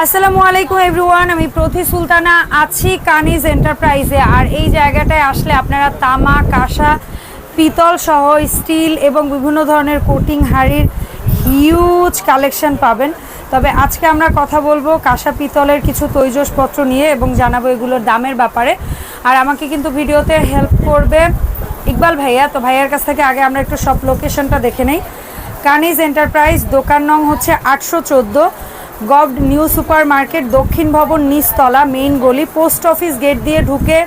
আসসালামু আলাইকুম এভরিওয়ান আমি প্রতি সুলতানা আছি কানিজ এন্টারপ্রাইজে। আর এই জায়গাটায় আসলে আপনারা তামা, কাঁসা, পিতল সহ স্টিল এবং বিভিন্ন ধরনের কোটিং হাড়ির হিউজ কালেকশন পাবেন। তবে আজকে আমরা কথা বলব কাঁসা পিতলের কিছু তৈজসপত্র নিয়ে এবং জানাব এগুলোর দামের ব্যাপারে। আর আমাকে কিন্তু ভিডিওতে হেল্প করবে ইকবাল ভাইয়া। তো ভাইয়ার কাছ থেকে আগে আমরা একটু সব লোকেশনটা দেখে নেই। কানিজ এন্টারপ্রাইজ, দোকান নং হচ্ছে আটশো চোদ্দ। গভড নিউ সুপার মার্কেট দক্ষিণ ভবন নিচতলা মেইন গলি পোস্ট অফিস গেট দিয়ে ঢুকে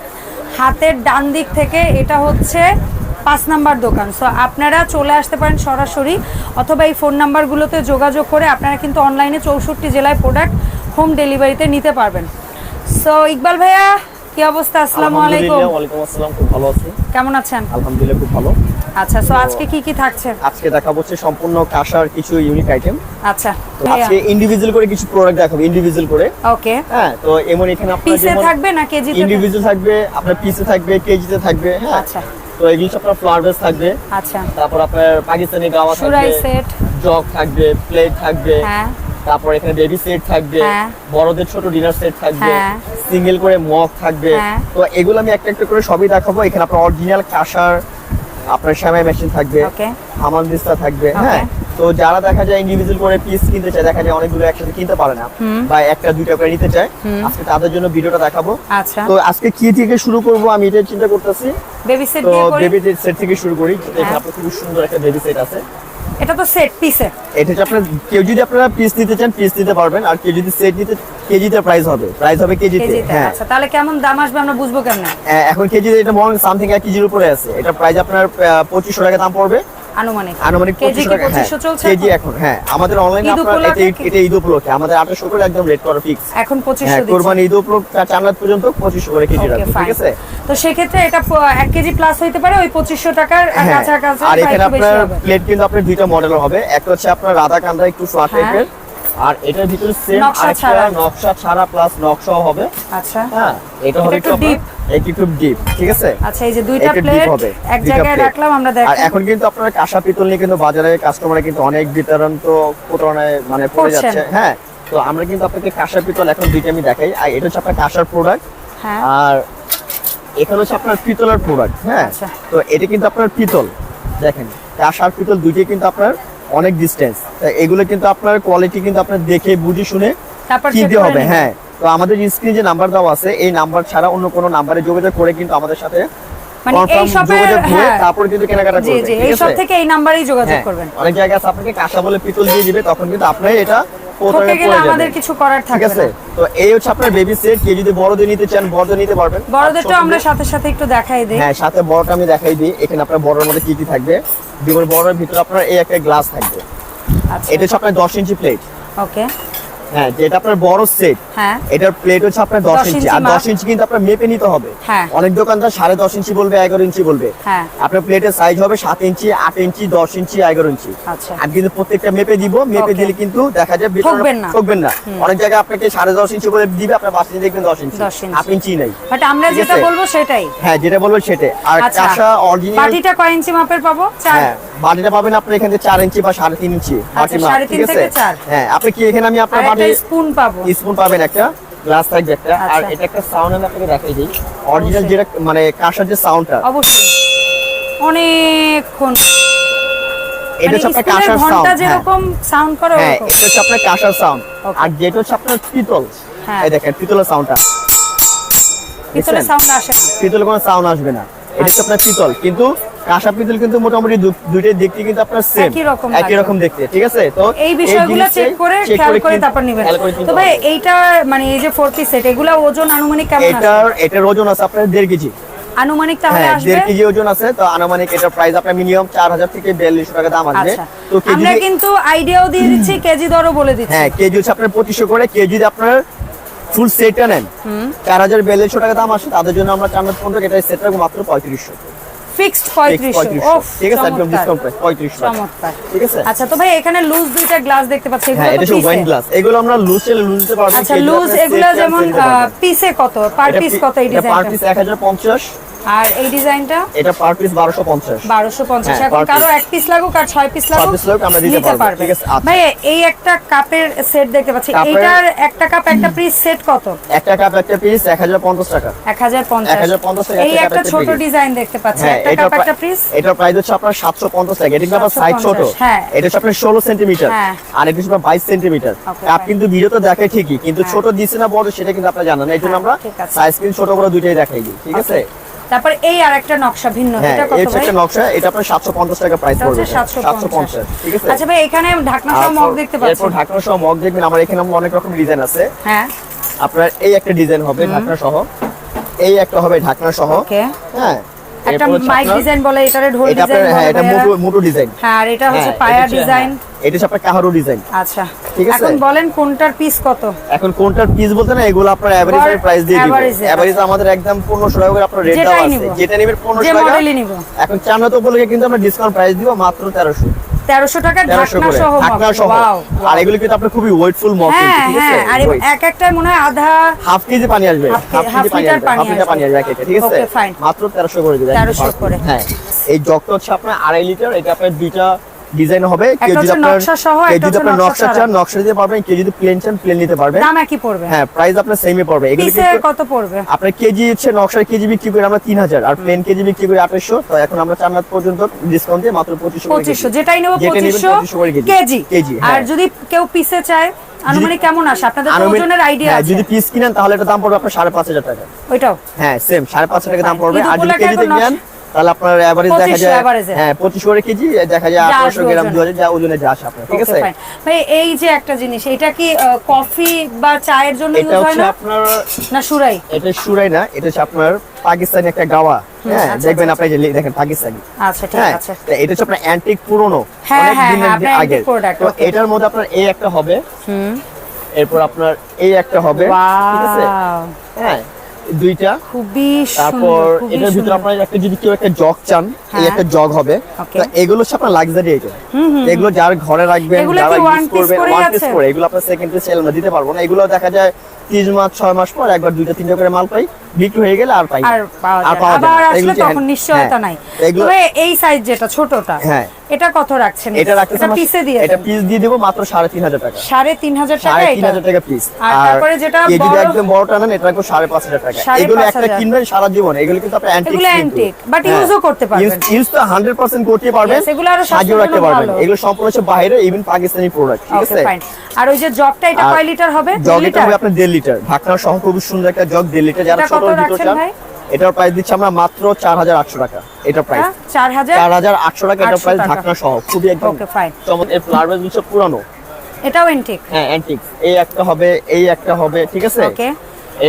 হাতের ডান দিক থেকে এটা হচ্ছে পাঁচ নাম্বার দোকান। সো আপনারা চলে আসতে পারেন সরাসরি অথবা এই ফোন নাম্বারগুলোতে যোগাযোগ করে আপনারা কিন্তু অনলাইনে চৌষট্টি জেলায় প্রোডাক্ট হোম ডেলিভারিতে নিতে পারবেন। সো ইকবাল ভাইয়া কি অবস্থা? আসসালামু আলাইকুম। ওয়ালাইকুম আসসালাম খুব ভালো আছি। কেমন আছেন? আলহামদুলিল্লাহ খুব ভালো। আচ্ছা সো আজকে কি কি থাকছে? আজকে দেখাবো হচ্ছে সম্পূর্ণ কাঁসার কিছু ইউনিক আইটেম আচ্ছা আজকে ইন্ডিভিজুয়াল করে কিছু প্রোডাক্ট দেখাবো ইন্ডিভিজুয়াল করে। ওকে হ্যাঁ তো এমন এখানে আপনার পিসে থাকবে না কেজিতে ইন্ডিভিজুয়াল থাকবে আপনার পিসে থাকবে কেজিতে থাকবে হ্যাঁ। আচ্ছা। তো এগুলো হচ্ছে আপনার ফ্লাওয়ার বেস থাকবে। আচ্ছা। তারপর আপনার পাকিস্তানি গাওয়া থাকবে। সেট জগ থাকবে প্লেট থাকবে। হ্যাঁ। তারপর এখানে বেবি সেট থাকবে। হ্যাঁ। বড়দের ছোট ডিনার সেট থাকবে। হ্যাঁ। সিঙ্গেল করে মগ থাকবে। হ্যাঁ। তো এগুলো আমি একটা একটা করে সবই দেখাবো। এখানে আপনার অরিজিনাল কাঁসার আপনার শ্যামাই মেশিন থাকবে হামাল দিস্তা থাকবে হ্যাঁ? তো যারা দেখা যায় ইন্ডিভিজুয়াল করে পিস কিনতে চায় দেখা যায় অনেকগুলো একসাথে কিনতে পারে না। বা একটা দুইটা করে নিতে চায়। আজকে তাদের জন্য ভিডিওটা দেখাবো। আচ্ছা। তো আজকে কি থেকে শুরু করব আমি এটা চিন্তা করতেছি। বেবি সেট তো বেবি সেট থেকে শুরু করি। এখানে হ্যাঁ। আপনার খুব সুন্দর একটা বেবি সেট আছে। এটা তো সেট পিসে এটা আপনার কেউ যদি আপনারা পিস নিতে চান পিস নিতে পারবেন। আর কেউ যদি সেট নিতে কেজিতে প্রাইস হবে। প্রাইস হবে কেজিতে কেজিতে হ্যাঁ। আচ্ছা তাহলে কেমন দাম আসবে আমরা বুঝব কেমনে? এখন কেজিতে এটা মোর সামথিং এক কেজির উপরে আছে। এটা প্রাইস আপনার পঁচিশশো টাকা দাম পড়বে। আনুমানিক। আনুমানিক কেজি হ্যাঁ। চলছে কেজি এখন? হ্যাঁ। আমাদের অনলাইনে আপনারা এটা- ঈদ উপলক্ষে। আমাদের করে একদম রেট করা ফিক্স এখন হ্যাঁ পঁচিশশো কোরবানি ঈদ উপলক্ষে পর্যন্ত 2500 করে কেজি রাখবে ঠিক আছে? তো সেক্ষেত্রে এটা প- এক কেজি প্লাস হইতে পারে ওই পঁচিশশো টাকার হ্যাঁ। কাছাকাছি আর এখানে আপনার প্লেট কিন্তু আপনার দুইটা মডেল হবে। একটা হচ্ছে আপনার রাধা কান্দা একটু ফ্ল্যাট হ্যাঁ। টাইপের আর এটার ভিতরে সেম আরেকটা নকশা ছাড়া প্লাস নকশাও হবে। আচ্ছা। হ্যাঁ এটা হবে একটু deep। একটু একটু ডিপ ঠিক আছে? আচ্ছা এই যে দুইটা প্লেট এক জায়গায় রাখলাম আমরা আর এখন কিন্তু আপনার কাঁসা পিতল নিয়ে কিন্তু বাজারে কাস্টমার কিন্তু অনেক বিতরণ তো প্রতারণায় মানে পড়ে যাচ্ছে। হ্যাঁ তো আমরা কিন্তু আপনাকে কাঁসা পিতল এখন দুইটা আমি দেখাই। আর এটা হচ্ছে আপনার কাঁসার প্রোডাক্ট হ্যাঁ। আর এখানে হচ্ছে আপনার পিতলের প্রোডাক্ট হ্যাঁ? আচ্ছা। তো এটা কিন্তু আপনার পিতল দেখেন কাঁসার পিতল দুইটাই কিন্তু আপনার অনেক ডিস্টেন্স এগুলো কিন্তু আপনার কোয়ালিটি কিন্তু আপনার দেখে বুঝে শুনে কিনতে হবে হ্যাঁ। তো আমাদের স্ক্রিনে যে নাম্বার দেওয়া আছে এই নাম্বার ছাড়া অন্য কোনো নাম্বারে যোগাযোগ করে কিন্তু আমাদের সাথে মানে হ্যাঁ। তারপর কিন্তু কেনাকাটা করবেন এই সব থেকে এই নাম্বারেই যোগাযোগ হ্যাঁ, করবেন। অনেক জায়গায় আছে আপনাকে কাঁচা বলে পিতল দিয়ে দিবে তখন কিন্তু আপনি এটা ঠকে গেলে আমাদের কিছু করার থাকবে না। তো এই হচ্ছে আপনার বেবি সেট কেউ যদি বড়দের নিতে চান বড়দের নিতে পারবেন। বড়দেরটা আমরা সাথে সাথে একটু দেখাই দিই। হ্যাঁ সাথে বড়টা আমি দেখাই দিই। এখানে আপনার বড়র মধ্যে কি কি থাকবে? বিমল বড়ের ভিতরে আপনার এই একটা গ্লাস থাকবে। আচ্ছা। এটা হচ্ছে আপনার দশ ইঞ্চি প্লেট ওকে হ্যাঁ যেটা আপনার বড় সেট হ্যাঁ। এটার প্লেট হচ্ছে আপনার দশ ইঞ্চি ইঞ্চি। আর দশ ইঞ্চি কিন্তু আপনার মেপে নিতে হবে। হ্যাঁ। অনেক দোকানদার সাড়ে দশ ইঞ্চি বলবে এগারো ইঞ্চি বলবে। হ্যাঁ। আপনার প্লেটের সাইজ হবে সাত ইঞ্চি আট ইঞ্চি দশ ইঞ্চি এগারো ইঞ্চি। আচ্ছা। কিন্তু প্রত্যেকটা মেপে দিব মেপে দিলে কিন্তু দেখা যায় ঠকবেন না। অনেক জায়গায় আপনাকে সাড়ে দশ ইঞ্চি বলে দিবে আপনার পাঁচ দেখবেন দশ ইঞ্চি। আট ইঞ্চি নাই। আমরা যেটা বলব সেটাই। হ্যাঁ যেটা বলবেন সেটাই। আর আচ্ছা। অরিজিনাল বাটিটা কয় ইঞ্চি মাপের পাবো? হ্যাঁ বাটিটা পাবেন আপনি এখান চার ইঞ্চি বা সাড়ে তিন ইঞ্চি বাটি মাপ, ঠিক আছে? হ্যাঁ আপনি কি এখানে আমি আপনার একটা স্পুন পাবো। স্পুন পাবেন একটা গ্লাস থাকবে একটা। আর আচ্ছা। এটা একটা সাউন্ড আমি আপনাকে দেখাই দিই। অরিজিনাল যেটা মানে কাঁসার যে সাউন্ডটা অবশ্যই। অনেকক্ষণ। এটা মানে হচ্ছে আপনার কাঁসার সাউন্ড যেরকম সাউন্ড করে হ্যাঁ এটা হচ্ছে আপনার কাঁসার সাউন্ড আর যেটা হচ্ছে আপনার পিতল। হ্যাঁ। এই দেখেন পিতলের সাউন্ডটা ভিতরে সাউন্ড আসে না। পিতলে কোনো সাউন্ড আসবে না। এটা হচ্ছে আপনার পিতল। কিন্তু কাঁসা পিতল কিন্তু মোটামুটি দুইটাই দেখতে কিন্তু আপনার সেম একই রকম দেখতে ঠিক আছে? তো এই বিষয়গুলো চেক করে খেয়াল করে তারপর নেবেন। তো ভাই এইটা মানে এই যে ফোর পিস সেট এগুলা ওজন আনুমানিক কেমন আসবে এটার এটার ওজন আছে আপনার দেড় কেজি। আনুমানিক তাহলে হ্যাঁ আসবে? দেড় কেজি ওজন আছে। তো আনুমানিক এটার প্রাইস আপনার মিনিমাম চার হাজার থেকে বিয়াল্লিশ টাকা দাম আসবে। আচ্ছা। তো কেজি আমরা কিন্তু আইডিয়াও দিয়ে দিচ্ছি কেজি দরও বলে দিচ্ছি। হ্যাঁ কেজি হচ্ছে আপনার পঁচিশশো করে। কেজি আপনার ফুল সেটটা নেন। চার হাজার বিয়াল্লিশশো টাকা দাম আসে। তাদের জন্য আমরা চার পনেরো এটা সেটটা মাত্র পঁয়ত্রিশশো। ফিক্সড পঁয়ত্রিশশো। ওফ ঠিক আছে একদম ডিসকাউন্ট প্রাইস পঁয়ত্রিশশো চমৎকার। ঠিক আছে? আচ্ছা তো ভাই এখানে লুজ দুইটা গ্লাস দেখতে পাচ্ছি। হ্যাঁ এগুলো এটা তো ওয়াইন গ্লাস এগুলো আমরা লুজ চাইলে লুজ দিতে পারব। আচ্ছা লুজ এগুলো যেমন পিসে কত? পার পিস কত এই এটা পার পিস এক হাজার পঞ্চাশ। আর এই ডিজাইনটা? এটা পার পিস বারোশো পঞ্চাশ। বারোশো পঞ্চাশ। হ্যাঁ, এখন কারও এক পিস লাগুক আর ছয় পিস লাগুক piece লাগুক আমরা দিতে পারব, ঠিক আছে, আচ্ছা। ভাই এই একটা কাপের সেট দেখতে পাচ্ছি। এইটার একটা কাপ একটা পিস সেট কত? একটা কাপ একটা পিস এক হাজার পঞ্চাশ টাকা। এক হাজার পঞ্চাশ। 1050 টাকা এই একটা ছোট। ডিজাইন দেখতে পাচ্ছি। হ্যাঁ একটা কাপ একটা পিস এটার প্রাইস হচ্ছে আপনার সাতশো পঞ্চাশ টাকা এটা কিন্তু সাইজ ছোট। 750, হ্যাঁ। এটা হচ্ছে আপনার ষোলো সেন্টিমিটার হ্যাঁ। আর এটা হচ্ছে আপনার বাইশ সেন্টিমিটার কাপ কিন্তু ভিডিওতে দেখায় ঠিকই কিন্তু ছোট দিচ্ছে না বড় সেটা কিন্তু আপনারা জানেন না। এই জন্য হ্যাঁ, আমরা সাইজ কিন্তু ছোট বড় দুইটাই দেখাই দিই ঠিক আছে? তারপর এই আরেকটা নকশা ভিন্ন হ্যাঁ এটা কত ভাই? একটা নকশা এটা আপনার সাতশো পঞ্চাশ টাকা প্রাইস পড়বে হচ্ছে সাতশো সাতশো পঞ্চাশ পঞ্চাশ ঠিক আছে? আচ্ছা ভাই এখানে ঢাকনা সহ মগ দেখতে পাচ্ছি। এরপর ঢাকনা সহ মগ দেখবেন আমার এখানে অনেক রকম ডিজাইন আছে। হ্যাঁ। আপনার এই একটা ডিজাইন হবে ঢাকনা সহ। এই একটা হবে ঢাকনা সহ। ওকে। হ্যাঁ একটা মাইক ডিজাইন বলে এটারে ঢোল ডিজাইন হ্যাঁ বলে এটা। মোটু মোটু ডিজাইন হ্যাঁ আর এটা হচ্ছে হ্যাঁ, পায়া ডিজাইন এটা হচ্ছে আপনার কাহারু ডিজাইন আচ্ছা। ঠিক আছে? এখন বলেন কোনটার পিস কত? এখন কোনটার পিস বলতে না এগুলো আপনার এভারেজ প্রাইস দিয়ে দিব। এভারেজ আমাদের একদম 1500 টাকা করে আপনার রেট দেওয়া আছে। যেটা নেবেন 1500 যে টাকা। মডেলই নিব। এখন চান্নত উপলক্ষে কিন্তু আমরা ডিসকাউন্ট প্রাইস দিব মাত্র 1300 তেরোশো টাকার ঢাকনা সহ আর এগুলো কিন্তু আপনার খুবই ওয়েটফুল মগ হ্যাঁ ঠিক আছে? হ্যাঁ আর এক একটার মনে হয় আধা হাফ কেজি পানি আসবে। হাফ কেজি পানি আসবে। পানি লিটার আসবে। ঠিক আছে? মাত্র 1300 করে দিবেন 1300 করে। হ্যাঁ। এই জগটা হচ্ছে আপনার আড়াই লিটার এটা আপনার দুইটা ডিজাইন হবে কেউ যদি আপনার নকশা সহ, কেউ যদি আপনার নকশা চান নকশা দিতে পারবেন কেউ যদি প্লেন চান প্লেন নিতে পারবেন। দাম একই পড়বে। হ্যাঁ প্রাইস আপনার সেমই পড়বে। এগুলো কত পড়বে? আপনার কেজি হচ্ছে নকশার কেজি বিক্রি করে আমরা তিন হাজার আর প্লেন কেজি বিক্রি করে আঠাশশো তো এখন আমরা চার পর্যন্ত ডিসকাউন্ট দিয়ে মাত্র পঁচিশশো পঁচিশশো যেটাই নেব যেটা নেবেন পঁচিশশো 2500 কেজি। কেজি। আর হ্যাঁ। যদি কেউ পিসে চায় আনুমানিক কেমন আসে? আপনাদের ওজনের আইডিয়া হ্যাঁ, আছে। যদি পিস কিনেন তাহলে এটা দাম পড়বে আপনার সাড়ে পাঁচ হাজার টাকা। ওইটাও? হ্যাঁ সেম সাড়ে পাঁচ হাজার টাকা দাম পড়বে। আর যদি কেজিতে এখন নেন তাহলে আপনার অ্যাভারেজ দেখা যায় হ্যাঁ পঁচিশ করে কেজি দেখা যায় যা আঠারোশো আসবে গ্রাম ওজনে। দু হাজার যা ওজনে যা আসে আপনার ঠিক আছে? ভাই এই যে একটা জিনিস এটা কি কফি বা চায়ের জন্য ইউজ হয় না? আপনার না সুরাই? এটা সুরাই না এটা হচ্ছে আপনার পাকিস্তানি একটা গাওয়া। হ্যাঁ আচ্ছা, দেখবেন আচ্ছা, আপনি যে দেখেন পাকিস্তানি। আচ্ছা ঠিক হ্যাঁ আছে। এটা হচ্ছে আপনার অ্যান্টিক পুরনো। হ্যাঁ, অনেক হ্যাঁ, দিনের হ্যাঁ, আগে। তো এটার মধ্যে আপনার এই একটা হবে। হুম। এরপর আপনার এই একটা হবে। ঠিক আছে? হ্যাঁ দুইটা। খুবই তারপর এটার ভিতরে আপনার একটা যদি কেউ একটা জগ চান এই হ্যাঁ। একটা জগ হবে। এগুলো হচ্ছে আপনার লাক্সারি আইটেম এগুলো যার ঘরে রাখবেন যারা ইউজ করবেন ওয়ান পিস করে এগুলো আপনার সেকেন্ড পিস সেল দিতে পারব না। এগুলো দেখা যায় তিন মাস ছয় মাস পর একবার দুইটা তিনটা করে মাল পাই। বিক্রি হয়ে গেলে আর পাই আর পাওয়া যায় আসলে তখন নিশ্চয়তা হ্যাঁ। নাই। তবে এই সাইজ যেটা ছোটটা হ্যাঁ। এটা কত রাখছেন? এটা রাখতেছে পিসে দিয়ে এটা পিস দিয়ে দেবো মাত্র সাড়ে তিন হাজার টাকা। সাড়ে তিন হাজার টাকা এটা? হাজার টাকা পিস আর তারপরে যেটা যদি একদম বড়টা নেন এটা রাখব সাড়ে পাঁচ হাজার টাকা। এগুলো একটা কিনবেন সারা জীবন। এগুলো কিন্তু আপনি অ্যান্টিক এগুলো antique, but use ও করতে পারবেন। ইউজ তো হান্ড্রেড পার্সেন্ট করতে পারবেন। এগুলো আরও সাজিয়ে রাখতে পারবেন। এগুলো সম্পূর্ণ হচ্ছে বাইরে ইভেন পাকিস্তানি প্রোডাক্ট ঠিক আছে? আর ওই যে জগটা এটা কয় লিটার হবে? জগ লিটার হবে আপনার দেড় লিটার ঢাকনা সহ খুব সুন্দর একটা জগ দেড় লিটার যারা ছোট কত ভিতর চান এটার প্রাইস দিচ্ছি আমরা মাত্র চার হাজার আটশো টাকা। এটা প্রাইস হ্যাঁ, চার হাজার আটশো টাকা এটা প্রাইস। ঢাকনা সহ খুবই একদম চমৎকার। এই ফ্লাওয়ার পুরানো। এটাও হ্যাঁ অ্যান্টিক এই একটা হবে এই একটা হবে ঠিক আছে? ওকে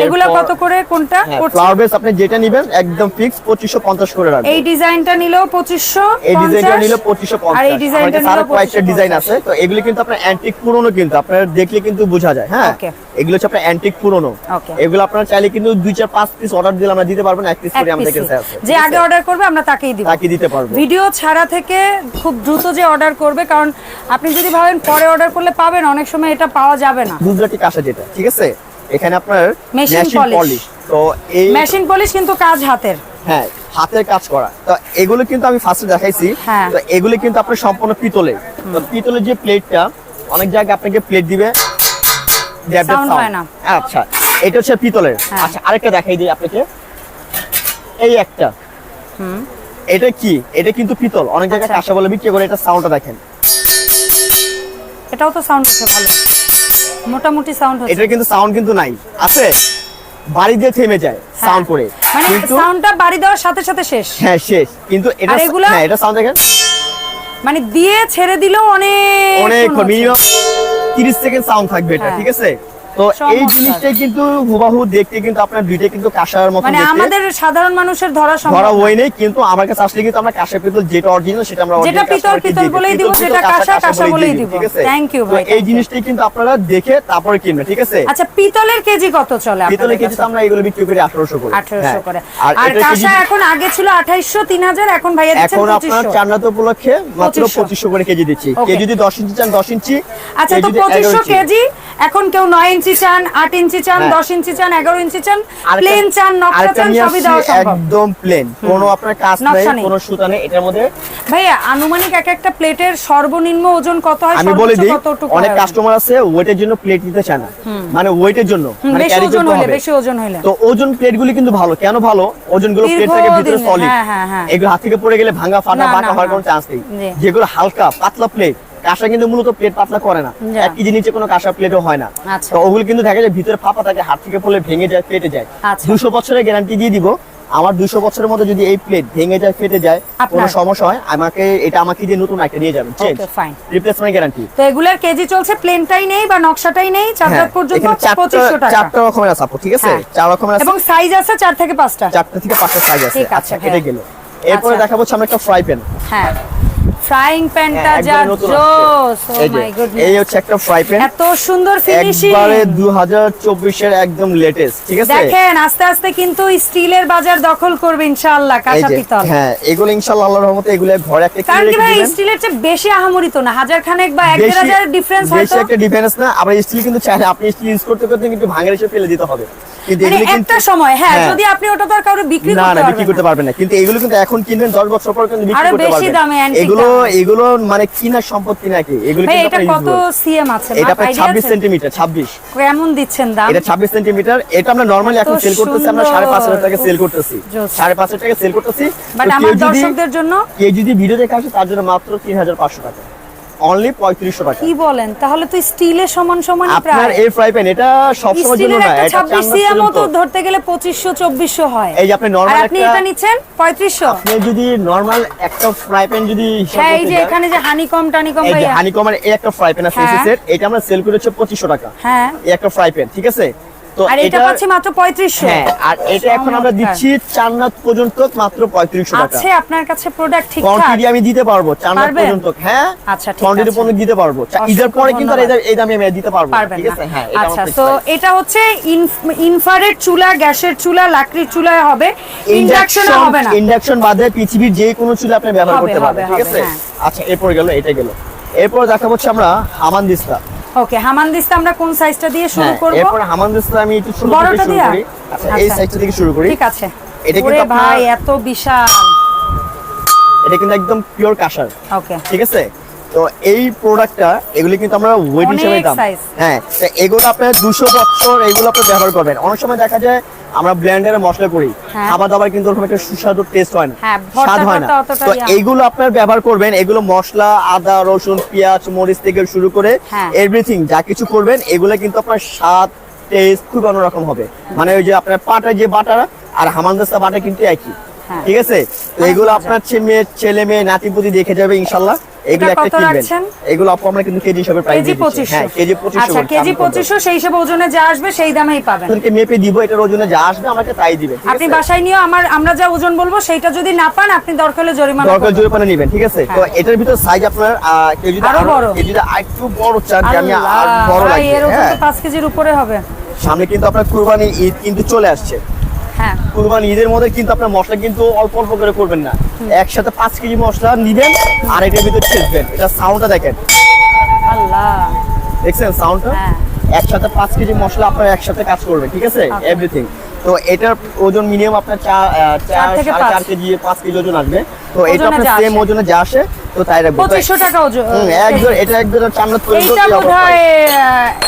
এগুলো কত করে কোনটা? ফ্লাওয়ার বেস আপনি যেটা নেবেন একদম ফিক্স পঁচিশশো পঞ্চাশ করে রাখবেন। এই ডিজাইনটা নিলেও পঁচিশশো এই ডিজাইনটা নিলে পঁচিশশো আর এই ডিজাইনটা নিলেও কয়েকটা ডিজাইন আছে তো এগুলি কিন্তু আপনার অ্যান্টিক পুরনো কিন্তু আপনার দেখলে কিন্তু বোঝা যায় হ্যাঁ? এগুলো হচ্ছে আপনার অ্যান্টিক পুরনো. এগুলো আপনার চাইলে কিন্তু দুই চার পাঁচ পিস অর্ডার দিলে আমরা দিতে পারব না এক পিস করে আমাদের কাছে আছে। যে আগে অর্ডার করবে আমরা তাকেই দিব। তাকে দিতে পারব। ভিডিও ছাড়া থেকে খুব দ্রুত যে অর্ডার করবে কারণ আপনি যদি ভাবেন পরে অর্ডার করলে পাবেন অনেক সময় এটা পাওয়া যাবে না। গুজরাটি কাঁসা যেটা ঠিক আছে? এখানে আপনার মেশিন পলিশ তো এই মেশিন পলিশ কিন্তু কাজ হাতের। হ্যাঁ হাতের কাজ করা। তো এগুলো কিন্তু আমি ফার্স্টে দেখাইছি। হ্যাঁ। তো এগুলো কিন্তু আপনার সম্পূর্ণ পিতলের তো পিতলের যে প্লেটটা অনেক জায়গায় আপনাকে প্লেট দিবে। হয়। আচ্ছা এটা হচ্ছে পিতলের। হ্যাঁ। আচ্ছা আরেকটা দেখাই দিই আপনাকে। এই একটা। এটা কি? এটা কিন্তু পিতল। অনেক জায়গায় আচ্ছা। কাঁসা বলে বিক্রি করে এটা সাউন্ডটা দেখেন। এটাও তো সাউন্ড হচ্ছে ভালো। মোটামুটি সাউন্ড হচ্ছে। এটা কিন্তু সাউন্ড কিন্তু নাই। আছে? বাড়ি দিয়ে থেমে যায় সাউন্ড করে। মানে সাউন্ডটা বাড়ি দেওয়ার সাথে সাথে শেষ। হ্যাঁ শেষ। কিন্তু এটা হ্যাঁ এটা সাউন্ড দেখেন। মানে দিয়ে ছেড়ে দিলেও অনেক অনেক মিনিমাম তিরিশ সেকেন্ড সাউন্ড থাকবে এটা হ্যাঁ। ঠিক আছে? তো এই। জিনিসটাই কিন্তু হুবাহু দেখতে কিন্তু আপনার দুইটা কিন্তু কাঁসার মতো মানে আমাদের সাধারণ মানুষের ধরা ধরা সম্ভব না। ওই নেই কিন্তু আমার কাছে আসলে কিন্তু আমরা কাঁসা পিতল যেটা অরিজিনাল সেটা আমরা যেটা পিতল, পিতল বলেই দিব, যেটা কাঁসা, কাঁসা বলেই দিব। you তো ভাই, এই জিনিসটাই কিন্তু আপনারা দেখে তারপরে কিনবেন ঠিক আছে আচ্ছা পিতলের কেজি কত চলে পিতলের কেজি আমরা এগুলো বিক্রি করি আঠারোশো করে আঠারোশো হ্যাঁ। করে আর কেজি কাঁসা এখন আগে ছিল আঠাইশশো তিন হাজার এখন ভাইয়া দিচ্ছেন এখন আপনার চান্নাত উপলক্ষে মাত্র 2500 করে কেজি দিচ্ছি. কেউ যদি দশ ইঞ্চি চান দশ ইঞ্চি আচ্ছা তো যদি 11 পঁচিশশো ইঞ্চি। কেজি এখন কেউ নয় ইঞ্চি ইঞ্চি চান আট ইঞ্চি চান হ্যাঁ। দশ ইঞ্চি চান এগারো ইঞ্চি চান প্লেন চান নকশা চান সবই দেওয়া সম্ভব। একদম প্লেন কোনো আপনার কাজ নাই কোনো সুতা নেই এটার মধ্যে ভাইয়া আনুমানিক এক একটা প্লেটের সর্বনিম্ন ওজন কত হয় আমি বলে দিই অনেক কাস্টমার আছে ওয়েটের জন্য প্লেট নিতে চায় না। মানে ওয়েটের জন্য মানে বেশি ওজন হলে বেশি ওজন হলে তো ওজন প্লেটগুলি কিন্তু ভালো। কেন ভালো? ওজনগুলো প্লেট থেকে ভিতরে সলিড হ্যাঁ, হ্যাঁ। এগুলো হাত থেকে পড়ে গেলে ভাঙা ফাটা বাঁকা হওয়ার কোনো চান্স নেই। যেগুলো হালকা পাতলা প্লেট কাঁসা কিন্তু মূলত প্লেট পাতলা করে না। যা। এক কেজি নিচে কোনো কাঁসা প্লেটও হয় না। আচ্ছা। তো ওগুলো কিন্তু দেখা যায় ভিতরে ফাঁপা থাকে হাত থেকে পড়লে ভেঙে যায় ফেটে যায়। আচ্ছা। দুশো বছরের গ্যারান্টি দিয়ে দিব আমার দুশো বছরের মধ্যে যদি এই প্লেট ভেঙে যায় ফেটে যায় কোনো সমস্যা হয় আমাকে এটা আমাকে দিয়ে নতুন একটা নিয়ে যাবেন। চেঞ্জ রিপ্লেসমেন্ট গ্যারান্টি তো এগুলার কেজি চলছে প্লেনটাই নেই বা নকশাটাই নেই হ্যাঁ পর্যন্ত চারটা পঁচিশশো টাকা। চারটা রকমের আছে ঠিক আছে? হ্যাঁ। চার রকমের আছে। এবং সাইজ আছে চার থেকে পাঁচটা। চারটা থেকে পাঁচটা সাইজ আছে। আচ্ছা হ্যাঁ। এটা গেল। এরপরে আচ্ছা। দেখাবো আমরা একটা ফ্রাই প্যান হ্যাঁ। ফ্রাইং প্যানটা হ্যাঁ, যা জোস ও মাই গুডনেস এই হচ্ছে একটা ফ্রাই প্যান। এত সুন্দর ফিনিশিং একবারে 2024 এর একদম লেটেস্ট ঠিক আছে? দেখেন আস্তে আস্তে কিন্তু স্টিলের বাজার দখল করবে ইনশাআল্লাহ কাঁচা পিতল হ্যাঁ এগুলো ইনশাআল্লাহ আল্লাহর রহমতে এগুলো ঘরে একটা কিনে কারণ কি ভাই স্টিলের চেয়ে বেশি আহামরি তো না হাজার খানেক বা এক দেড় বেশি- হাজার ডিফারেন্স বেশি একটা ডিফারেন্স না আবার স্টিল কিন্তু চাইলে আপনি স্টিল ইউজ করতে করতে কিন্তু ভাঙের এসে ফেলে দিতে হবে। মানে একটা সময় হ্যাঁ হ্যাঁ। যদি আপনি ওটা তো আর কাউকে বিক্রি না করতে না বিক্রি করতে পারবেন পারবেন না। কিন্তু এগুলো কিন্তু এখন কিনবেন 10 বছর পর কিন্তু বিক্রি করতে বেশি পারবেন। দামে। এগুলো মানে কিনা সম্পত্তি নাকি? এগুলো এটা কত সিএম আছে? এটা মাপ আপনার আইডিয়া 26 সেমি সেন্টিমিটার 26 কেমন দিচ্ছেন দাম? এটা 26 সেন্টিমিটার এটা আমরা নরমালি এখন সেল করতেছি আমরা সুন্দর। 5.5 টাকা সেল করতেছি। জোস। 5.5 টাকা সেল করতেছি। বাট আমার দর্শকদের জন্য? কে যদি ভিডিও দেখে আসে তার জন্য মাত্র 3500 টাকা। অনলি 3500 টাকা। কি বলেন? তাহলে তো স্টিলের সমান সমান আপনার এই ফ্রাই প্যান এটা সব সময়ের জন্য না এটা সিএম তো ধরতে গেলে পঁচিশশো চব্বিশশো হয়। এই যে আপনি আর নরমাল আপনি এটা নিচ্ছেন পঁয়ত্রিশশো। আপনি যদি নরমাল একটা ফ্রাই প্যান যদি হ্যাঁ এই যে এখানে যে হানিকম টানিকম এই যে ভাইয়া। হানিকমের এই একটা ফ্রাই প্যান আছে হ্যাঁ। সেট এটা আমরা সেল করে হচ্ছে 2500 টাকা। হ্যাঁ। এই একটা ফ্রাই প্যান ঠিক আছে? তো আর এটা পাচ্ছি মাত্র পঁয়ত্রিশশো। হ্যাঁ আর এটা এখন আমরা দিচ্ছি চান্নাত পর্যন্ত মাত্র 3500 টাকা। আছে আপনার কাছে প্রোডাক্ট ঠিকঠাক? কোয়ান্টিটি আমি দিতে পারব চান্নাত পর্যন্ত। হ্যাঁ আচ্ছা, ঠিক কোয়ান্টিটি আছে। পর্যন্ত দিতে পারব। ঈদের পরে কিন্তু আর এই দামে আমি দিতে পারব ঠিক আছে? হ্যাঁ আচ্ছা তো এটা হচ্ছে ইনফ্রারেড চুলা গ্যাসের চুলা লাকড়ির চুলায় হবে। ইন্ডাকশনে হবে না। ইন্ডাকশন বাদে পৃথিবীর যে কোনো চুলা আপনি ব্যবহার করতে পারবেন ঠিক আছে? হ্যাঁ। আচ্ছা এরপর গেল এটা গেল। এরপর দেখা হচ্ছে আমরা হামানদিস্তা ওকে হামানদিস্তা আমরা কোন সাইজটা দিয়ে শুরু হ্যাঁ, করব? এরপর হামানদিস্তা আমি একটু শুরু দিয়া? করি। আচ্ছা এই আচ্ছা। সাইজটা থেকে শুরু করি। ঠিক আছে। এটা কিন্তু ভাই এত বিশাল। এটা কিন্তু একদম পিওর কাশার ওকে ঠিক আছে? তো এই প্রোডাক্টটা এগুলো কিন্তু আমরা ওয়েট অনেক হিসেবে দাম হ্যাঁ তো এগুলো আপনার দুশো বছর এগুলো আপনি ব্যবহার করবেন। অনেক সময় দেখা যায় আমরা ব্লেন্ডারে মশলা করি। হ্যাঁ। খাবার দাবার কিন্তু ওরকম একটা সুস্বাদু টেস্ট হয় না। হ্যাঁ, স্বাদ হয় না। তো এইগুলো আপনার ব্যবহার করবেন এগুলো মশলা আদা রসুন পেঁয়াজ মরিচ থেকে শুরু করে হ্যাঁ। এভরিথিং যা কিছু করবেন এগুলো কিন্তু আপনার স্বাদ টেস্ট খুব অন্যরকম হবে। মানে ওই যে আপনার পাটা যে বাটা আর হামানদাস্তা বাটা কিন্তু একই। হ্যাঁ। ঠিক আছে? তো এগুলো আপনার ছেলে মেয়ে নাতিপুতি দেখে যাবে ইনশাল্লাহ। এগুলো একটা কিনবেন এগুলো আপু আমরা কিন্তু কেজি হিসাবে প্রাইস দিচ্ছি। হ্যাঁ কেজি পঁচিশশো আচ্ছা কেজি দাম করবেন। পঁচিশশো সেই হিসেবে ওজনে যা আসবে সেই দামেই পাবেন। আপনাদেরকে মেপে দিব এটার ওজনে যা আসবে আমাকে তাই দিবেন আপনি বাসায় নিয়ে আমার আমরা যা ওজন বলব সেইটা যদি না পান আপনি দরকার হলে জরিমানা দরকার। জরিমানা নেবেন ঠিক আছে? তো হ্যাঁ। এটার ভিতর সাইজ আপনার কেউ যদি আরও বড়। কেউ যদি আরেকটু বড় চান যে আমি আর বড় লাগবে এর ওজন হ্যাঁ। তো পাঁচ কেজির উপরে হবে। সামনে কিন্তু আপনার কুরবানি ঈদ কিন্তু চলে আসছে। হ্যাঁ। কুরবানি ঈদের মধ্যে কিন্তু আপনার মশলা কিন্তু অল্প অল্প করে করবেন না। একসাথে পাঁচ কেজি মশলা নিবেন আর এটার ভিতর ছেঁচবেন। এটা সাউন্ডটা দেখেন। আল্লাহ। দেখছেন সাউন্ডটা হ্যাঁ। একসাথে পাঁচ কেজি মশলা আপনার একসাথে কাজ করবে ঠিক আছে? এভরিথিং তো এটার ওজন মিনিমাম আপনার চার চার কেজি পাঁচ কেজি ওজন আসবে। তো এটা আপনার সেম ওজনে যা আসে তো তাই রাখবে পঁচিশশো টাকা ওজন একদম এটা বোধ হয়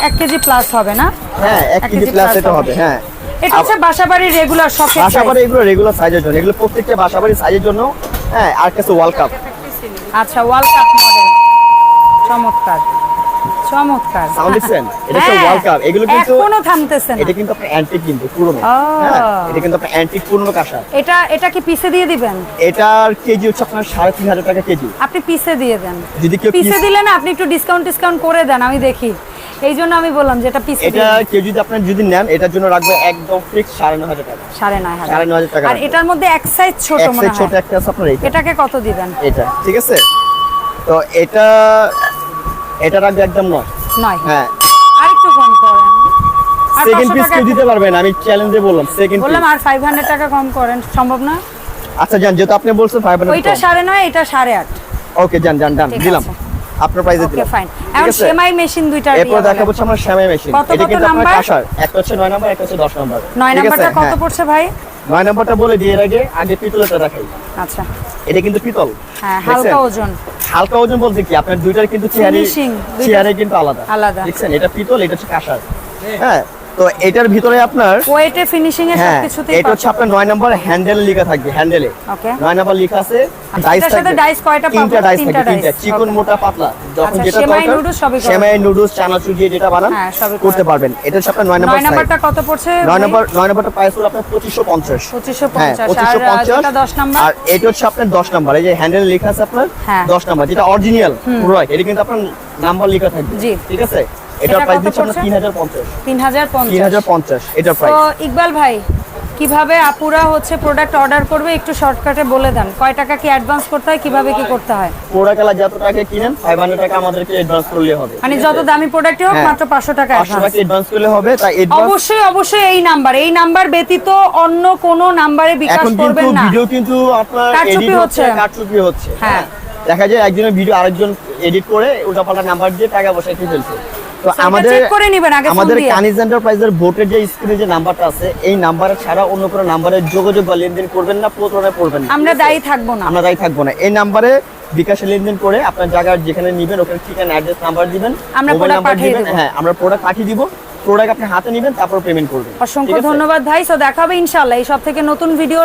এক কেজি প্লাস হবে না? হ্যাঁ এক কেজি প্লাস এটা হবে হ্যাঁ। এটা হচ্ছে বাসাবাড়ির রেগুলার শখের বাসা বাড়ি এগুলো রেগুলার সাইজের জন্য। এগুলো প্রত্যেকটা বাসা বাড়ির সাইজের জন্য হ্যাঁ আর কাছে ওয়ার্ল্ড কাপ আচ্ছা ওয়ার্ল্ড কাপ মডেল চমৎকার। চমৎকার। সাউন্ড দিচ্ছেন এটা হ্যাঁ, ওয়ার্ল্ড কাপ এগুলো কিন্তু এখনও থামতেছে না। এটা কিন্তু আপনার অ্যান্টিক কিন্তু পুরনো। হ্যাঁ এটা কিন্তু আপনার অ্যান্টিক পুরনো কাঁসা। এটা এটা কি পিসে দিয়ে দিবেন? এটার কেজি হচ্ছে আপনার সাড়ে তিন হাজার টাকা কেজি। আপনি পিসে দিয়ে দেন। যদি কেউ পিসে piece- দিলে না আপনি একটু ডিসকাউন্ট ডিসকাউন্ট করে দেন আমি দেখি। এই জন্য আমি বললাম যে এটা পিসে এটা কেউ যদি আপনার যদি নেন এটার জন্য রাখবে একদম ফিক্স সাড়ে নয় হাজার টাকা। সাড়ে নয় হাজার। সাড়ে নয় হাজার টাকা আর এটার মধ্যে এক সাইজ ছোট মনে সাইজ ছোট একটা আছে আপনার এটাকে কত দিবেন? এটা ঠিক আছে? তো এটা এটা রাখবে একদম নয়। নয়। হ্যাঁ। আর একটু কম করেন। সেকেন্ড পিস কেউ দিতে পারবেন আমি চ্যালেঞ্জে বললাম সেকেন্ড বললাম আর ফাইভ হান্ড্রেড টাকা কম করেন সম্ভব না? আচ্ছা জান যেহেতু আপনি বলছেন ফাইভ ওইটা সাড়ে নয় এটা সাড়ে আট। ওকে জান জান ডান দিলাম। আপনার প্রাইসে ওকে ফাইন এখন? সেমাই মেশিন দুইটা এরপর দেখাবো আমার শ্যামাই মেশিন এটা কত কিন্তু আপনার নাম্বার? কাঁসার। একটা হচ্ছে 9 নাম্বার একটা হচ্ছে দশ নাম্বার 9 নাম্বারটা কত হ্যাঁ। পড়ছে ভাই? 9 নাম্বারটা বলে দিয়ে এর আগে আগে পিতলটা দেখাই। আচ্ছা। এটা কিন্তু পিতল। হ্যাঁ হালকা ওজন। হালকা ওজন বলতে কি? আপনার দুইটার কিন্তু চেয়ারে চেয়ারে কিন্তু আলাদা। আলাদা। দেখছেন? এটা পিতল এটা হচ্ছে কাঁসার। হ্যাঁ? তো এটার ভিতরে আপনার ওয়েটে ফিনিশিং এ হ্যাঁ সবকিছুতেই এটা হচ্ছে আপনার নয় নাম্বার হ্যান্ডেল লেখা থাকবে হ্যান্ডেলে ওকে নয় নাম্বার লেখা আছে ডাইস সাথে dice কয়টা পাবো? তিনটা ডাইস থাকবে তিনটা। চিকন মোটা পাতলা। যখন যেটা সেমাই দরকার noodles সবই সেমাই নুডলস চানাচুর দিয়ে যেটা বানান হ্যাঁ, করতে পারবেন। এটা হচ্ছে আপনার নয় নয় নাম্বার নাম্বারটা কত পড়ছে নয় নাম্বার নয় নাম্বারটা প্রাইস হলো আপনার পঁচিশশো পঞ্চাশ। পঁচিশশো হ্যাঁ পঞ্চাশ। আর যেটা দশ নাম্বার? আর এটা হচ্ছে আপনার দশ নাম্বার। এই যে হ্যান্ডেল লেখা আছে আপনার হ্যাঁ। দশ নাম্বার যেটা অরিজিনাল প্রোডাক্ট এটা কিন্তু আপনার নাম্বার লেখা থাকবে। জি। ঠিক আছে? এটা প্রাইস দিচ্ছে হাজার তিন পঞ্চাশ। হাজার পঞ্চাশ এটার তো ইকবাল ভাই কীভাবে আপুরা হচ্ছে প্রোডাক্ট অর্ডার করবে? একটু শর্টকাটে বলে দেন। কয় টাকা কি অ্যাডভান্স করতে হয় কীভাবে কি করতে হয়? প্রোডাক্ট যত টাকা কিনেন ফাইভ হান্ড্রেড টাকা আমাদেরকে অ্যাডভান্স করলে হবে। মানে যত দামি প্রোডাক্টই হোক হ্যাঁ। মাত্র পাঁচশো টাকা পাঁচশো অ্যাডভান্স টাকা অ্যাডভান্স করলে হবে তাই অ্যাডভান্স অবশ্যই অবশ্যই এই নাম্বার এই নাম্বার ব্যতীত অন্য কোনো নাম্বারে বিকাশ এখন কিন্তু করবেন না। ভিডিও কিন্তু আপনার এডিট হচ্ছে। হচ্ছে। হচ্ছে হ্যাঁ। হ্যাঁ। দেখা যায় একজনের ভিডিও আরেকজন এডিট করে উল্টাপাল্টা নাম্বার দিয়ে টাকা বসাই খেয়ে ফেলছে। তো আমাদের করে নিবেন আগে আমাদের দিয়ে। কানিজ এন্টারপ্রাইজের ভোটের যে স্ক্রিনে যে নাম্বারটা আছে এই নাম্বারে ছাড়া অন্য কোনো নাম্বারে যোগাযোগ বা লেনদেন করবেন না প্রতারণায় পড়বেন না। আমরা দায়ী থাকব না। আমরা দায়ী থাকব না। এই নাম্বারে বিকাশে লেনদেন করে আপনার জায়গার যেখানে নেবেন ওখানে ঠিকানা অ্যাড্রেস নাম্বার দিবেন। আমরা নাম্বার পাঠিয়ে দেবো। হ্যাঁ আমরা প্রোডাক্ট পাঠিয়ে দিব। প্রোডাক্ট আপনি হাতে নেবেন তারপর পেমেন্ট করবেন। অসংখ্য ধন্যবাদ ভাই। সো দেখা হবে ইনশাল্লাহ এই সব থেকে নতুন ভিডিও